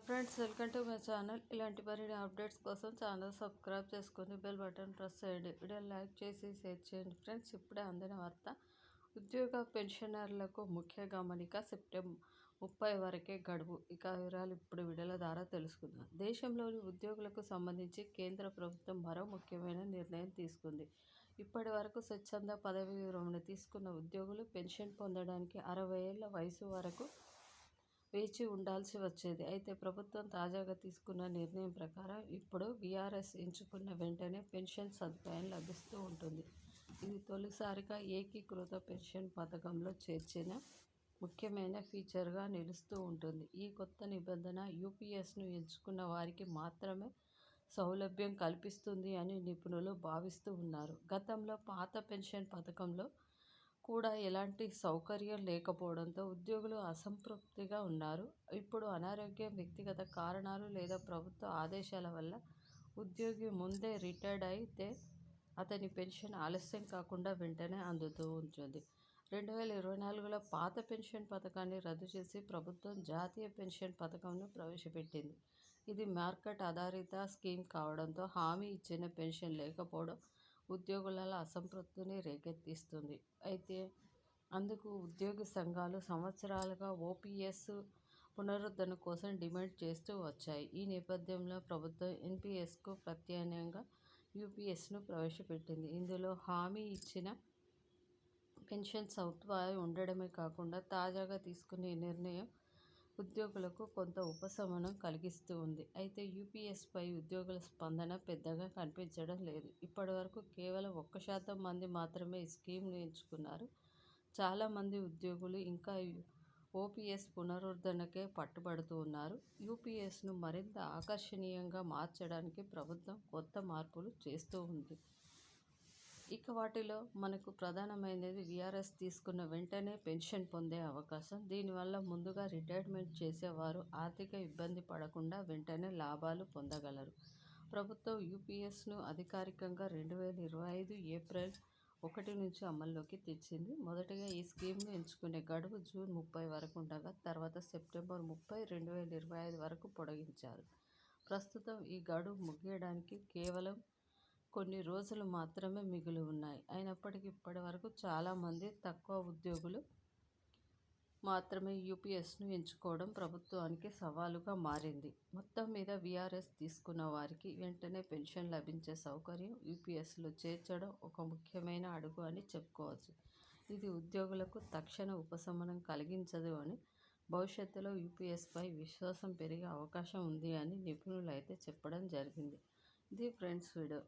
Friends welcome to my channel. ఇలాంటి మరిన్ని updates కోసం ఛానల్ సబ్స్క్రైబ్ చేసుకొని బెల్ బటన్ ప్రెస్ చేయండి. వీడియో లైక్ చేసి షేర్ చేయండి. ఫ్రెండ్స్ ఇప్పుడే అందిన వార్త. ఉద్యోగ పెన్షనర్లకు ముఖ్య గమనిక సెప్టెంబర్ ముప్పై వరకే గడువు. ఇక వివరాలు ఇప్పుడు వీడియోల ద్వారా తెలుసుకుందాం. దేశంలోని ఉద్యోగులకు సంబంధించి కేంద్ర ప్రభుత్వం మరో ముఖ్యమైన నిర్ణయం తీసుకుంది. ఇప్పటి వరకు స్వచ్ఛంద పదవి విరమణ తీసుకున్న ఉద్యోగులు పెన్షన్ పొందడానికి అరవై ఏళ్ళ వయసు వరకు వేచి ఉండాల్సి వచ్చేది. అయితే ప్రభుత్వం తాజాగా తీసుకున్న నిర్ణయం ప్రకారం ఇప్పుడు బీఆర్ఎస్ ఎంచుకున్న వెంటనే పెన్షన్ సదుపాయం లభిస్తూ ఉంటుంది. ఇది తొలిసారిగా ఏకీకృత పెన్షన్ పథకంలో చేర్చిన ముఖ్యమైన ఫీచర్గా నిలుస్తూ ఉంటుంది. ఈ కొత్త నిబంధన యూపీఎస్ను ఎంచుకున్న వారికి మాత్రమే సౌలభ్యం కల్పిస్తుంది అని నిపుణులు భావిస్తూ ఉన్నారు. గతంలో పాత పెన్షన్ పథకంలో కూడా ఎలాంటి సౌకర్యం లేకపోవడంతో ఉద్యోగులు అసంతృప్తిగా ఉన్నారు. ఇప్పుడు అనారోగ్యం వ్యక్తిగత కారణాలు లేదా ప్రభుత్వ ఆదేశాల వల్ల ఉద్యోగి ముందే రిటైర్డ్ అయితే అతని పెన్షన్ ఆలస్యం కాకుండా వెంటనే అందుతూ ఉంటుంది. రెండు వేల ఇరవై నాలుగులో పాత పెన్షన్ పథకాన్ని రద్దు చేసి ప్రభుత్వం జాతీయ పెన్షన్ పథకంను ప్రవేశపెట్టింది. ఇది మార్కెట్ ఆధారిత స్కీమ్ కావడంతో హామీ ఇచ్చిన పెన్షన్ లేకపోవడం ఉద్యోగులలో అసంతృప్తిని రేకెత్తిస్తుంది. అయితే అందుకు ఉద్యోగి సంఘాలు సంవత్సరాలుగా ఓపీఎస్ పునరుద్ధరణ కోసం డిమాండ్ చేస్తూ వచ్చాయి. ఈ నేపథ్యంలో ప్రభుత్వం ఎన్పీఎస్కు ప్రత్యామ్నాయంగా యూపీఎస్ను ప్రవేశపెట్టింది. ఇందులో హామీ ఇచ్చిన పెన్షన్ సదుపాయం ఉండడమే కాకుండా తాజాగా తీసుకునే నిర్ణయం ఉద్యోగులకు కొంత ఉపశమనం కలిగిస్తూ ఉంది. అయితే యూపీఎస్పై ఉద్యోగుల స్పందన పెద్దగా కనిపించడం లేదు. ఇప్పటివరకు కేవలం ఒక్క శాతం మంది మాత్రమే ఈ స్కీమ్ను ఎంచుకున్నారు. చాలామంది ఉద్యోగులు ఇంకా ఓపీఎస్ పునరుద్ధరణకే పట్టుబడుతూ ఉన్నారు. యూపీఎస్ను మరింత ఆకర్షణీయంగా మార్చడానికి ప్రభుత్వం కొత్త మార్పులు చేస్తూ ఉంది. ఇక వాటిలో మనకు ప్రధానమైనది విఆర్ఎస్ తీసుకున్న వెంటనే పెన్షన్ పొందే అవకాశం. దీనివల్ల ముందుగా రిటైర్మెంట్ చేసేవారు ఆర్థిక ఇబ్బంది పడకుండా వెంటనే లాభాలు పొందగలరు. ప్రభుత్వం యూపీఎస్ను అధికారికంగా రెండు వేల ఇరవై ఐదు ఏప్రిల్ ఒకటి నుంచి అమల్లోకి తెచ్చింది. మొదటగా ఈ స్కీమ్ను ఎంచుకునే గడువు జూన్ ముప్పై వరకు ఉండగా తర్వాత సెప్టెంబర్ ముప్పై రెండు వేల ఇరవై ఐదు వరకు పొడిగించారు. ప్రస్తుతం ఈ గడువు ముగియడానికి కేవలం కొన్ని రోజులు మాత్రమే మిగిలి ఉన్నాయి. అయినప్పటికీ ఇప్పటి వరకు చాలామంది తక్కువ ఉద్యోగులు మాత్రమే యూపీఎస్ను ఎంచుకోవడం ప్రభుత్వానికి సవాలుగా మారింది. మొత్తం మీద వీఆర్ఎస్ తీసుకున్న వారికి వెంటనే పెన్షన్ లభించే సౌకర్యం యూపీఎస్లో చేర్చడం ఒక ముఖ్యమైన అడుగు అని చెప్పుకోవచ్చు. ఇది ఉద్యోగులకు తక్షణ ఉపశమనం కలిగించదు అని భవిష్యత్తులో యూపీఎస్పై విశ్వాసం పెరిగే అవకాశం ఉంది అని నిపుణులు అయితే చెప్పడం జరిగింది. ఇది ఫ్రెండ్స్ వీడియో